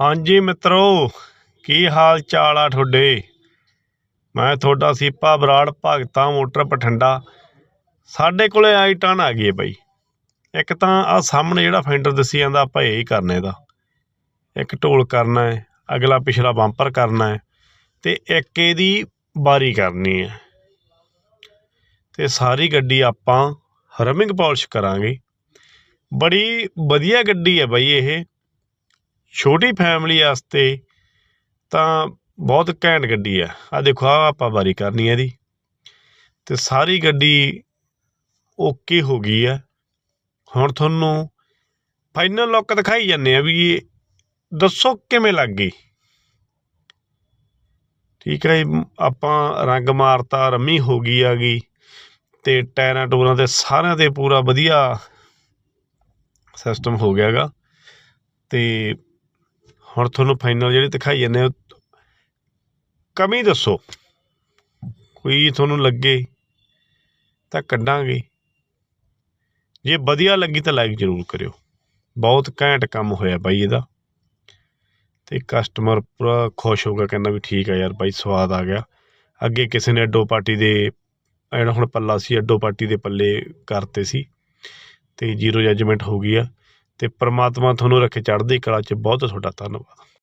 ਹਾਂਜੀ ਮਿੱਤਰੋ, ਕੀ ਹਾਲ ਚਾਲ ਆ ਤੁਹਾਡੇ? ਮੈਂ ਤੁਹਾਡਾ ਸੀਪਾ ਬਰਾੜ ਭਗਤਾ ਮੋਟਰ ਬਠਿੰਡਾ। ਸਾਡੇ ਕੋਲੇ ਆਈ ਟਨ ਆ ਗਈ ਹੈ ਬਾਈ। ਇੱਕ ਤਾਂ ਆ ਸਾਹਮਣੇ ਜਿਹੜਾ ਫੈਂਡਰ ਦੱਸੀ ਜਾਂਦਾ, ਆਪਾਂ ਇਹ ਹੀ ਕਰਨਾ ਇਹਦਾ। ਇੱਕ ਢੋਲ ਕਰਨਾ ਹੈ ਅਗਲਾ ਪਿਛਲਾ ਬੰਪਰ ਕਰਨਾ ਹੈ ਤੇ ਇੱਕ ਇਹਦੀ ਬਾਰੀ ਕਰਨੀ ਹੈ ਤੇ ਸਾਰੀ ਗੱਡੀ ਆਪਾਂ ਰਮਿੰਗ ਪਾਲਿਸ਼ ਕਰਾਂਗੇ। ਬੜੀ ਵਧੀਆ ਗੱਡੀ ਹੈ ਬਾਈ ਇਹ। ਛੋਟੀ ਫੈਮਿਲੀ ਵਾਸਤੇ ਤਾਂ ਬਹੁਤ ਘੈਂਟ ਗੱਡੀ ਆ। ਆ ਦੇਖੋ ਆ ਆਪਾਂ ਬਾਰੀ ਕਰਨੀ ਹੈ ਇਹਦੀ। ਤੇ ਸਾਰੀ ਗੱਡੀ ਓਕੇ ਹੋ ਗਈ ਆ। ਹੁਣ ਤੁਹਾਨੂੰ ਫਾਈਨਲ ਲੁੱਕ ਦਿਖਾਈ ਜਾਂਦੇ ਆ ਵੀ ਦੱਸੋ ਕਿਵੇਂ ਲੱਗ ਗਈ। ਠੀਕ ਹੈ ਜੀ, ਆਪਾਂ ਰੰਗ ਮਾਰਤਾ ਰੰਮੀ ਹੋ ਗਈ ਆ ਗਈ ਤੇ ਟਾਇਰਾਂ ਟੂਰਾਂ ਤੇ ਸਾਰਿਆਂ ਤੇ ਪੂਰਾ ਵਧੀਆ ਸਿਸਟਮ ਹੋ ਗਿਆਗਾ। ਤੇ ਹੁਣ ਤੁਹਾਨੂੰ ਫਾਈਨਲ ਜਿਹੜੇ ਦਿਖਾਈ ਜਾਂਦੇ ਆ ਕਮੀ ਦੱਸੋ। ਕੋਈ ਤੁਹਾਨੂੰ ਲੱਗੇ ਤਾਂ ਕੱਢਾਂਗੇ। ਜੇ ਵਧੀਆ ਲੱਗੀ ਤਾਂ ਲਾਈਕ ਜ਼ਰੂਰ ਕਰਿਓ। ਬਹੁਤ ਘੈਂਟ ਕੰਮ ਹੋਇਆ ਬਾਈ ਇਹਦਾ। ਤੇ ਕਸਟਮਰ ਪੂਰਾ ਖੁਸ਼ ਹੋ ਗਿਆ, ਕਹਿੰਦਾ ਵੀ ਠੀਕ ਆ ਯਾਰ ਬਾਈ, ਸਵਾਦ ਆ ਗਿਆ। ਅੱਗੇ ਕਿਸੇ ਨੇ ਅੱਡੋ ਪਾਰਟੀ ਦੇ, ਜਿਹੜਾ ਹੁਣ ਪੱਲਾ ਸੀ, ਅੱਡੋ ਪਾਰਟੀ ਦੇ ਪੱਲੇ ਕਰਤੇ ਸੀ। ਤੇ ਜ਼ੀਰੋ ਜੱਜਮੈਂਟ ਹੋ ਗਈ ਆ। ਤੇ ਪ੍ਰਮਾਤਮਾ ਤੁਹਾਨੂੰ ਰੱਖੇ ਚੜ੍ਹਦੀ ਕਲਾ 'ਚ ਬਹੁਤ ਤੁਹਾਡਾ ਧੰਨਵਾਦ।